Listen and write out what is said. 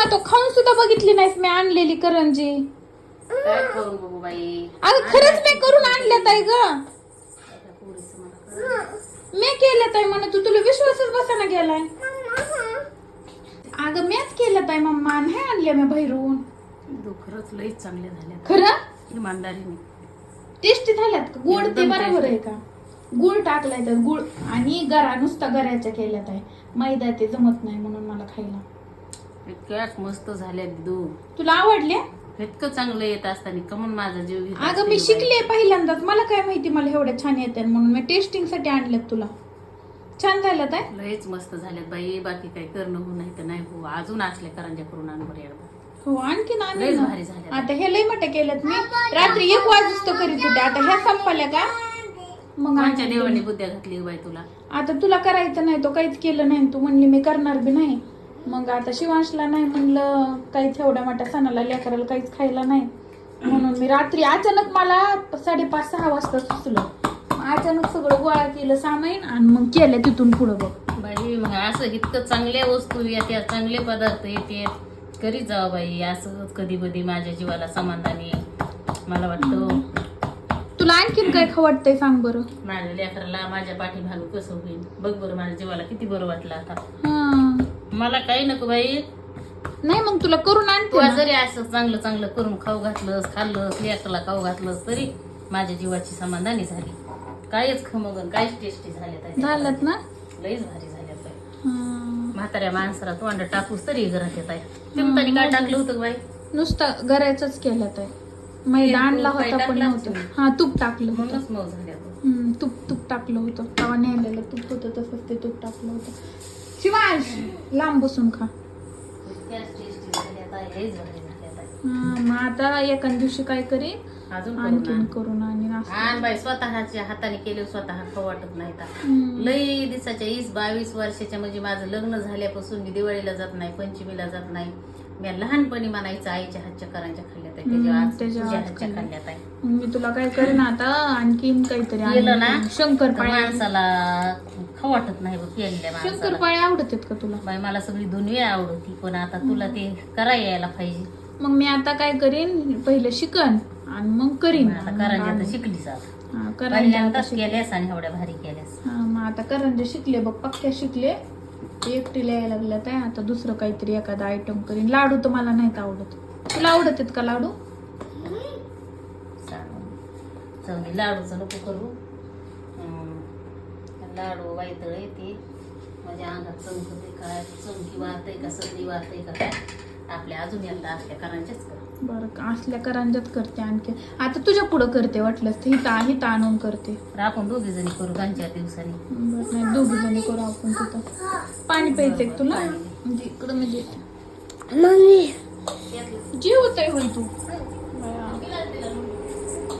मा तो खाऊन सुद्धा बघितली नाहीस मी आणलेली करंजी? काय करू बघू बाई? अगं खरंच मी करून आणल्यात आहे ग. मी केल्यात आहे म्हणे तू तुला विश्वासच बसाना गेलाय. अगं मीच केल्यात आहे मम्मा नाही आणल्या मी बाहेरून. खरंच लईच चांगले झाले खरं? इमानदारीने. टेस्टी झाल्यात का? गोड ते एकदम बरोबर tasty. आहे का? गुळ टाकलाय त्यात गुळ आणि गरा नुसता गऱ्याच्या केल्यात आहे मैदा ते जमत नाही म्हणून मला खायला. इतक्याच मस्त झाल्या दू. तुला आवडले? इतकं चांगलं येत असताना कमून माझा जीव घेत अगं मी असते बाई. शिकले पहिल्यांदाच. मला काय माहिती मला एवढ्या छान येते म्हणून. मी टेस्टिंगसाठी आणल्यात तुला. छान झालं काय लयच मस्त झाल्यात बाई. बाकी काही करणं हो नाही तर नाही हो अजून असल्या करंजा करून आण बरं एकदा. हो आणखीन लयच ना. भारी झाल्या. आता हे लय मोठे केलेत मी. रात्री एक वाजता करीत होते. आता ह्या संपल्या का? मग आमच्या. देवाने बुद्ध्या घातली बाई तुला? आता तुला करायचं नाही तो काहीच केलं नाही. तू म्हणली मी करणार बी नाही. मग आता शिवांशला नाही म्हणलं काहीच एवढ्या मोठ्या सणाला लेकराला काहीच खायला नाही. म्हणून मी रात्री अचानक मला साडेपाच सहा वाजता सुचलं. अचानक सगळं गोळा केलं सामाईन आणि मग केलं तिथून पुढं बघ. बाई मग असं इतकं चांगल्या वस्तू येत्या चांगले पदार्थ येते. करीत जावं बाई असं कधी कधी माझ्या जीवाला समाधानी मला वाटतं तुला आणखीन काय खवडतंय सांग बरं. माझ्या लेकराला माझ्या पाठीमागं कसं होईल? बघ बरं माझ्या जीवाला किती बरं वाटलं आता. हा. मला काही नको बाई. नाही मग तुला करून आणते. जरी असं चांगलं चांगलं करून खाऊ घातलंस खाल्लंस लेकराला खाऊ घातलंस तरी माझ्या जीवाची समाधानी झाली. काहीच खमगन काहीच टेस्टी झाले झालं ना? लईच भारी हा. म्हाताऱ्या माणसाला तोंड टाकूस तरी घरात येत आहे. चिमतानी काय टाकलं होतं बाई? नुसतं गऱ्याच केलं तर मैदा आणला होता पण नव्हतं? हा तूप टाकलं होतं. म्हणूनच मऊ झाल्या तूप तूप टाकलं होतं. तवा नेलेलं तूप होतं तसंच ते तूप टाकलं होतं. शिवांश लांब बसून खा. हा, मग आता एका दिवशी काय करीन अजून करू आणखीन. करून आणि आण बाई स्वतःच्या हाताने केले स्वतः खाऊ वाटत नाही का हम्म. लई दिवसाच्या वीस बावीस वर्षाच्या म्हणजे माझं लग्न झाल्यापासून मी दिवाळीला जात नाही पंचमीला जात नाही मी लहानपणी म्हणायचं आईच्या हातच्या करांच्या खाल्ल्यात आहे त्याच्या हम्म, आज त्याच्या तुझ्या आज हातच्या खाल्ल्या. खाल्ल्यात आहे. मी तुला काय करेन आता आणखीन काहीतरी केलं ना. तर शंकरपाळ्या माणसाला खाऊ वाटत नाही बघ केलेल्या माणसाला. शंकरपाळ्या आवडतात का तुला? बाई मला सगळी दुनिया आवडती पण आता तुला ते करायला यायला पाहिजे. मग मी आता काय करीन? पहिलं शिकन आणि मग करीन. मग आता शिकलीच आता. हा, करंजा आता पहिल्यांदाच शिक- केल्यास आणि एवढ्या भारी केल्यास. हा मग आता करंजे शिकले बघ पक्क्या शिकले. एकटीला यायला लागल्यात आहे आता दुसरं काहीतरी एखादा आयटम करीन. लाडू तर मला नाहीत आवडत. तुला आवडत आहेत का लाडू? सांगून लाडूचं नको करू. लाडू वायतळ येते माझ्या म्हणजे अंगात चमकते काय चमकी वाहते का? सर्दी वाहते का? काय आपल्या अजून एकदा असल्या करांच्याच कर. बरं का, असल्या करंजात करते आणखी. आता तुझ्या पुढं करते वाटलंच तर हिता हिता आणून करते. तर आपण दोघी जणी करू दोन चार दिवसांनी. बरं नाही दोघी जणी करू आपण तिथं. पाणी प्यायचंय का तुला. म्हणजे इकडं म्हणजे जे होतंय होय तू.